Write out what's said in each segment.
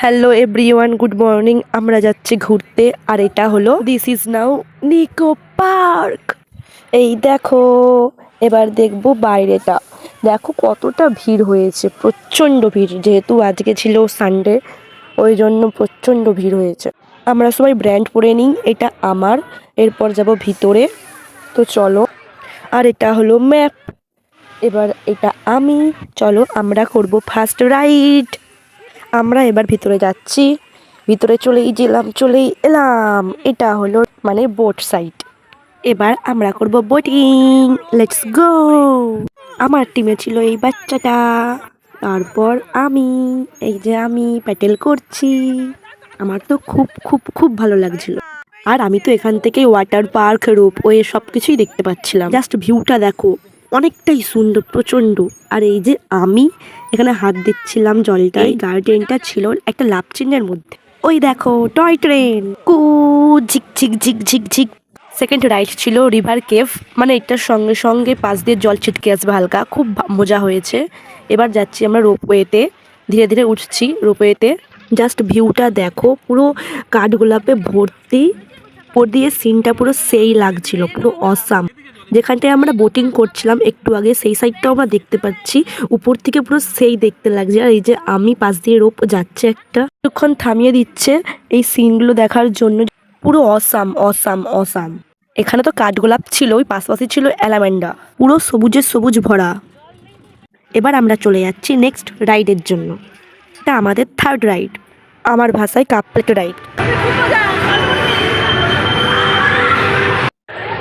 Hello everyone good morning আমরা যাচ্ছি ঘুরতে, আর এটা হলো this is now Nicco park এই দেখো, এবার দেখব বাইরেটা। দেখো কতটা ভিড় হয়েছে, প্রচণ্ড ভিড়। যেহেতু আজকে ছিল সানডে ওই জন্য প্রচণ্ড ভিড় হয়েছে। আমরা সবাই ব্র্যান্ড পরে নিই, এটা আমার। এরপর যাব ভিতরে। তো চলো, আর এটা হলো ম্যাপ এবার এটা আমি। চলো, আমরা করব ফার্স্ট রাইড আমরা এবার ভিতরে যাচ্ছি। ভিতরে চলেই গেলাম, চলেই এলাম। এটা হলো মানে বোট সাইড এবার আমরা করব বোটিং লেটস গো আমার টিমে ছিল এই বাচ্চাটা। তারপর আমি, এই যে আমি প্যাটেল করছি। আমার তো খুব খুব খুব ভালো লাগছিল। আর আমি তো এখান থেকে ওয়াটার পার্ক রোপ ওয়ে সব কিছুই দেখতে পাচ্ছিলাম। জাস্ট ভিউটা দেখো। অনেকটাই সুন্দর প্রচণ্ড। আর এই যে আমি এখানে হাত দিচ্ছিলাম জলটা এই গার্ডেনটা ছিল একটা লাভ চিহ্নের মধ্যে। ওই দেখো টয় ট্রেন। কু ঝিক ঝিক ঝিক ঝিক ঝিক। সেকেন্ড রাইড ছিল রিভার কেভ মানে এটার সঙ্গে সঙ্গে পাশ দিয়ে জল ছিটকে আসবে হালকা। খুব মজা হয়েছে। এবার যাচ্ছি আমরা রোপওয়েতে। ধীরে ধীরে উঠছি রোপওয়েতে। জাস্ট ভিউটা দেখো পুরো কাঠগোলাপে ভর্তি। উপর দিয়ে সিনটা পুরো সেই লাগছিল পুরো অসাম যেখানটায় আমরা বোটিং করছিলাম, একটু আগে সেই সাইডটাও আমরা দেখতে পাচ্ছি। উপর থেকে পুরো সেই দেখতে লাগছে। আর এই যে আমি পাশ দিয়ে রোপ যাচ্ছে একটা, কিছুক্ষণ থামিয়ে দিচ্ছে এই সিনগুলো দেখার জন্য। পুরো অসাম অসাম অসাম এখানে তো কাঠগোলাপ ছিল, ওই পাশাপাশি ছিল অ্যালামেন্ডা। পুরো সবুজে সবুজ ভরা। এবার আমরা চলে যাচ্ছি নেক্সট রাইডের জন্য। এটা আমাদের থার্ড রাইড আমার ভাষায় কাপ প্লেট রাইড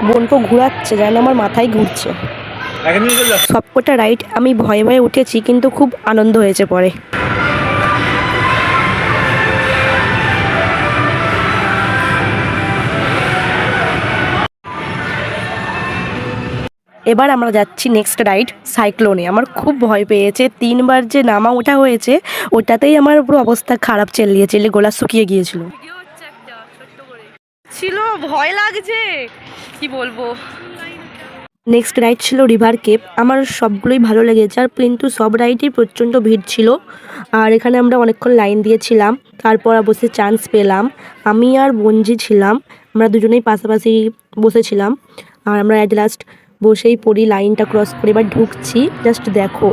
বোনকে ঘোরাচ্ছে যেন আমার মাথায় ঘুরছে। সবকটা রাইড আমি ভয়ে ভয়ে উঠেছি কিন্তু খুব আনন্দ হয়েছে পরে। এবার আমরা যাচ্ছি নেক্সট রাইড সাইক্লোনে আমার খুব ভয় পেয়েছে তিনবার যে নামা ওঠা হয়েছে ওটাতেই আমার পুরো অবস্থা খারাপ চেলিয়ে চেলে গোলা শুকিয়ে গিয়েছিল। ছিল, ভয় লাগছে। কি বলব? নেক্সট রাইড ছিল রিভার কেপ আমার সবগুলোই ভালো লেগেছে, আর কিন্তু সব রাইডেই প্রচণ্ড ভিড় ছিল। আর এখানে আমরা অনেকক্ষণ লাইন দিয়েছিলাম, তারপর বসে চান্স পেলাম। আমি আর বঞ্জি ছিলাম, আমরা দুজনেই পাশাপাশি বসেছিলাম। আর আমরা অ্যাট লাস্ট বসেই পড়ি লাইনটা ক্রস করে, এবার ঢুকছি জাস্ট দেখো।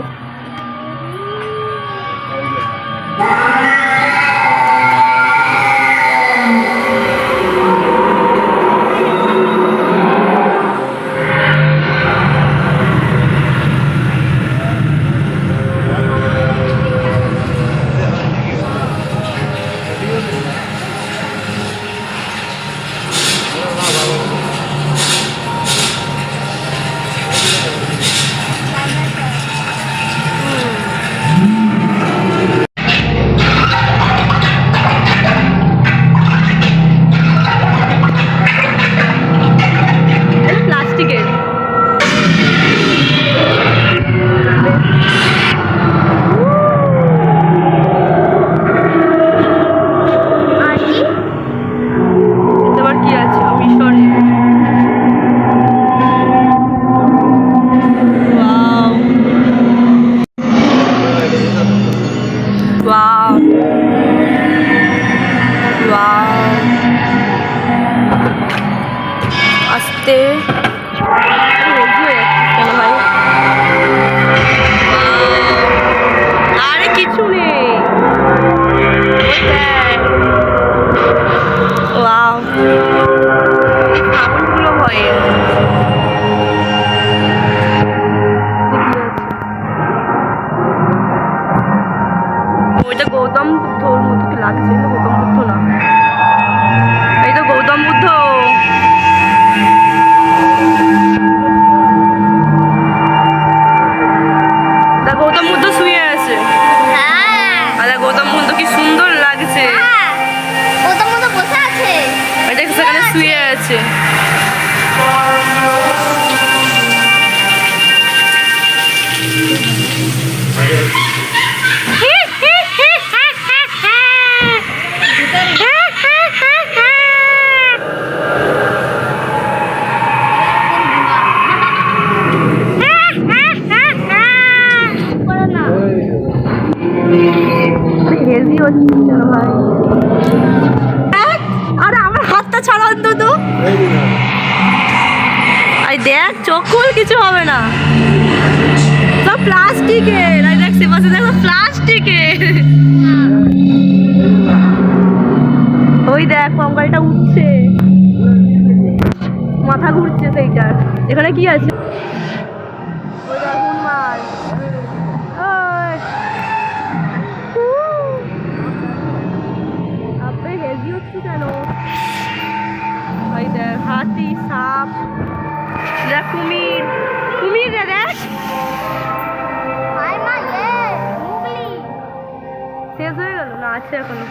শুয়ে আছে করে না হেলদি অন্তত আই দেখ, চোখ কিছু হবে না। সব প্লাস্টিকের। আই দেখ সে দেখ, প্লাস্টিকের। ওই দেখ পঙ্কালটা উঠছে। মাথা ঘুরছে সেইটার। এখানে কি আছে? কুমির। কুমির রে দেখ। শেষ হয়ে গেল? না আছে এখনও।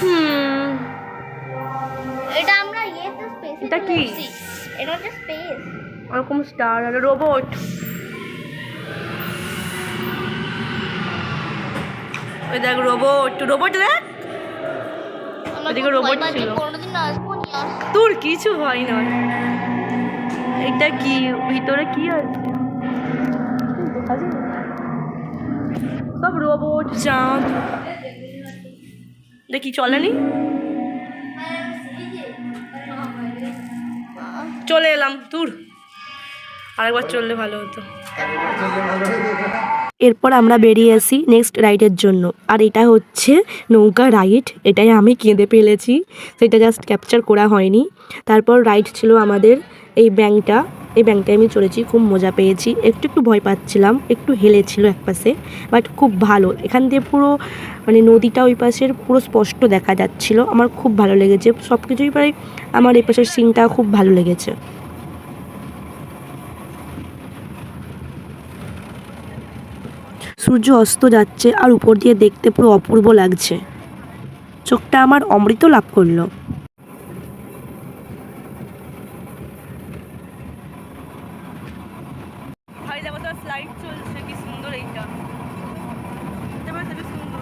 হুম। এটা আমরা ইয়েতে স্পেসে এটা কি? এটা হচ্ছে স্পেস ওরকম স্টার আর রোবট ওই দেখ রোবট রোবট দেখ। ওদিকে ছিল। তোর কিছু হয় না। এটা কি, ভিতরে কি আছে। সব রোবট চাঁদ দেখি, চলেনি? চলে এলাম তোর আরেকবার চললে ভালো হতো। এরপর আমরা বেরিয়ে আসি নেক্সট রাইডের জন্য। আর এটা হচ্ছে নৌকা রাইড এটাই আমি কেঁদে ফেলেছি। সেটা জাস্ট ক্যাপচার করা হয়নি। তারপর রাইড ছিল আমাদের এই ব্যাংকটা এই ব্যাংকটায় আমি চলেছি খুব মজা পেয়েছি। একটু একটু ভয় পাচ্ছিলাম, একটু হেলেছিল এক পাশে বাট খুব ভালো। এখান দিয়ে পুরো মানে নদীটা ওই পাশের পুরো স্পষ্ট দেখা যাচ্ছিল। আমার খুব ভালো লেগেছে। সব কিছুই প্রায় আমার এই পাশের সিনটা খুব ভালো লেগেছে। সূর্য অস্ত যাচ্ছে আর উপর দিয়ে দেখতে পুরো অপূর্ব লাগছে। চোখটা আমার অমৃত লাভ করল ভাই দেখো তো স্লাইড চলছে কি সুন্দর এইটা এটা বেশ হেবি সুন্দর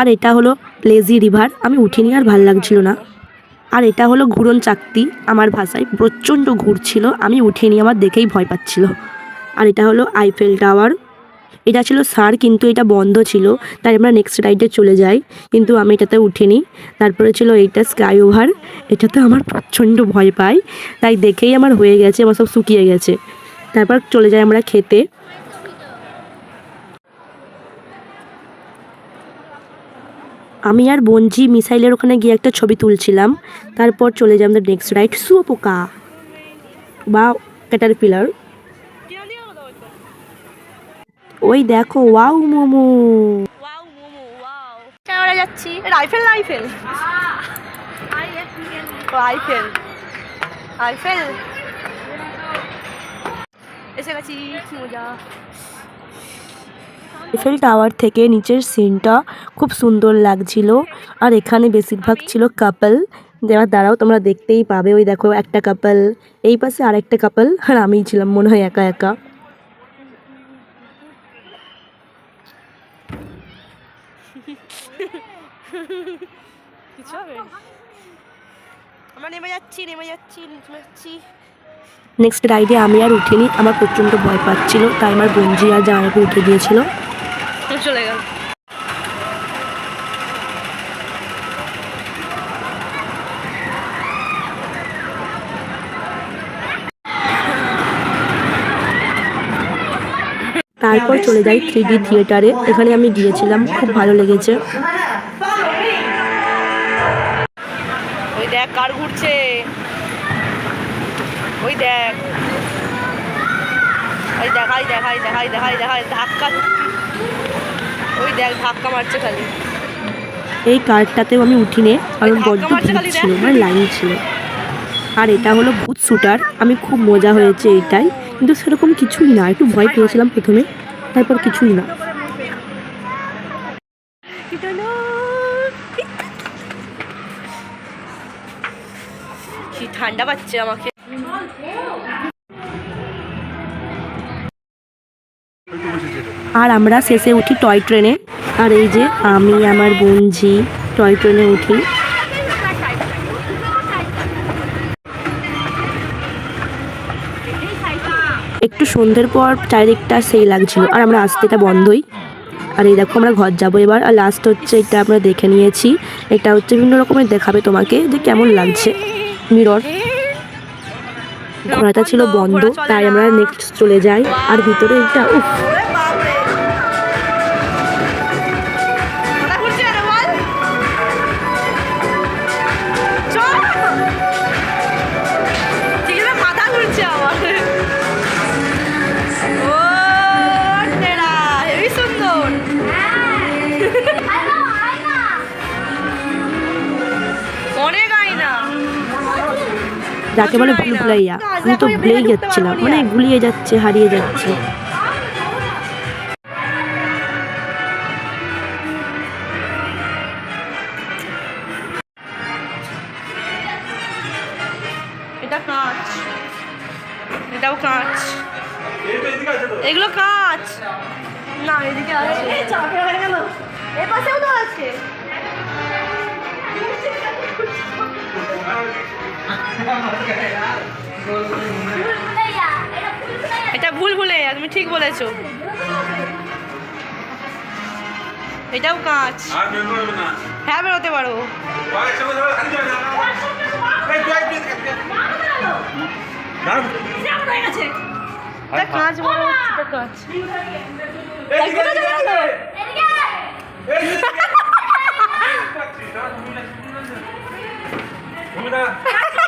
আর এটা হলো লেজি রিভার আমি উঠিনি আর ভালো লাগছিল না। আর এটা হলো ঘুরন চাকতি। আমার ভাষায় প্রচণ্ড ঘুরছিল আমি উঠিনি, আমার দেখেই ভয় পাচ্ছিল। আর এটা হলো আইফেল টাওয়ার এটা ছিল সার, কিন্তু এটা বন্ধ ছিল। তাই আমরা নেক্সট রাইডে চলে যাই। কিন্তু আমি এটাতে উঠিনি। তারপরে ছিল এইটা স্কাই ওভার এটাতে আমার প্রচণ্ড ভয় পাই। তাই দেখেই আমার হয়ে গেছে, আমার সব শুকিয়ে গেছে। তারপর চলে যাই আমরা খেতে। আমি আর বঞ্জি মিসাইলের ওখানে গিয়ে একটা ছবি তুলছিলাম। তারপর চলে যাই আমাদের নেক্সট রাইড শুয়োপোকা বা ক্যাটার পিলার ওই দেখো, ওয়াও, মোমো। যাচ্ছি। Rifle rifle. ও আইফেল আইফেল এসে গেছি মজা। এফেল টাওয়ার থেকে নিচের সিনটা খুব সুন্দর লাগছিল। আর এখানে বেশিরভাগ ছিল কাপল দেওয়ার দ্বারাও তোমরা দেখতেই পাবে। ওই দেখো একটা কাপল এই পাশে আরেকটা কাপল আর আমিই ছিলাম মনে হয় একা একা। আমরা নেমে যাচ্ছি নেমে যাচ্ছি নেমে যাচ্ছি। নেক্সট রাইডে আমি আর উঠিনি। আমার প্রচণ্ড ভয় পাচ্ছিল। তাই আমার বঞ্জি আর জামাইকে উঠে দিয়েছিল চলে গেল। তারপর চলে যাই থ্রি ডি থিয়েটারে এখানে আমি গিয়েছিলাম খুব ভালো লেগেছে। ওই দেখ কার ঘুরছে। ওই দেখ। ওই দেখাই দেখাই দেখাই দেখাই দেখাই ধাক্কা ওই দেখ ধাক্কা মারছে খালি। এই কারটাতেও আমি উঠিনি কারণ বড্ড ভিড় ছিল মানে লাইন ছিল। আর এটা হলো ভূত শুটার আমি খুব মজা হয়েছে এটাই কিন্তু সেরকম কিছুই না একটু ভয় পেয়েছিলাম প্রথমে তারপর কিছুই না। ঠান্ডা পাচ্ছে আমাকে। আর আমরা শেষে উঠি টয় ট্রেনে। আর এই যে আমি, আমার বোনঝি টয় ট্রেনে উঠি। একটু সন্ধ্যের পর চারিদিকটা সেই লাগছিল, আর আমরা আসতে এটা বন্ধই। আর এই দেখো আমরা ঘর যাব এবার, আর লাস্ট হচ্ছে এটা আমরা দেখে নিয়েছি। এটা হচ্ছে বিভিন্ন রকমের দেখাবে তোমাকে যে কেমন লাগছে। মিরর ঘোড়াটা ছিল বন্ধ, তাই আমরা নেক্সট চলে যাই। আর ভিতরে এটা উফ! যাকে বলে ভুল ভুলাইয়া। আমি তো ভুলেই যাচ্ছিলাম। মানে গুলিয়ে যাচ্ছে হারিয়ে যাচ্ছে। এটা কাঁচ। এটাও কাঁচ। এগুলো কাঁচ। না এদিকে আছে। চাপে হয়ে গেল। এ পাশেও তো আছে। এটা ভুল ভুলে তুমি ঠিক বলেছ। এটাও কাঁচ হ্যাঁ বেরোতে পারো। যাবে না।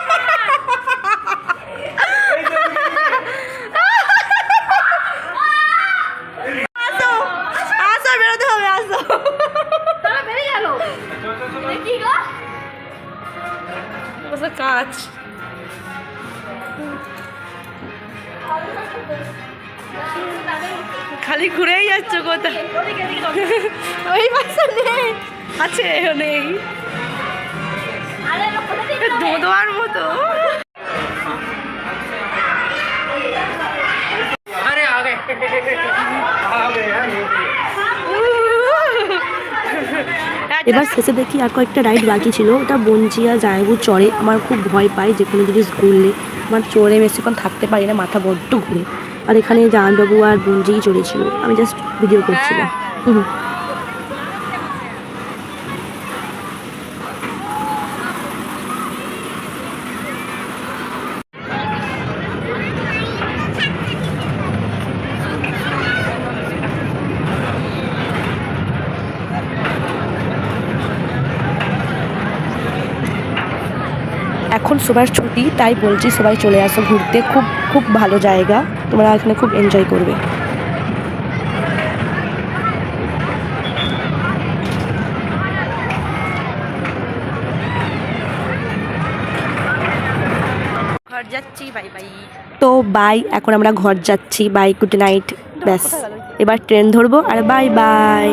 আছে নেই। দোদোয়ার মতো। এবার শেষে দেখি আর কয়েকটা রাইড বাকি ছিল। ওটা বঞ্জিয়া জায়গু চড়ে আমার খুব ভয় পাই যে কোনো জিনিস ঘুরলে। আমার চড়ে বেশিক্ষণ থাকতে পারি না মাথা বড্ড ঘুরে। আর এখানে জাহানবাবু আর বঞ্জিই চড়েছিল। আমি জাস্ট ভিডিও করছিলাম। হুম। সবার ছুটি তাই বলছি সবাই চলে আসো ঘুরতে। খুব খুব ভালো জায়গা। তোমরা এখানে খুব এনজয় করবে। ঘর যাচ্ছি বাই বাই তো বাই এখন আমরা ঘর যাচ্ছি। বাই গুড নাইট ব্যাস। এবার ট্রেন ধরবো আর বাই বাই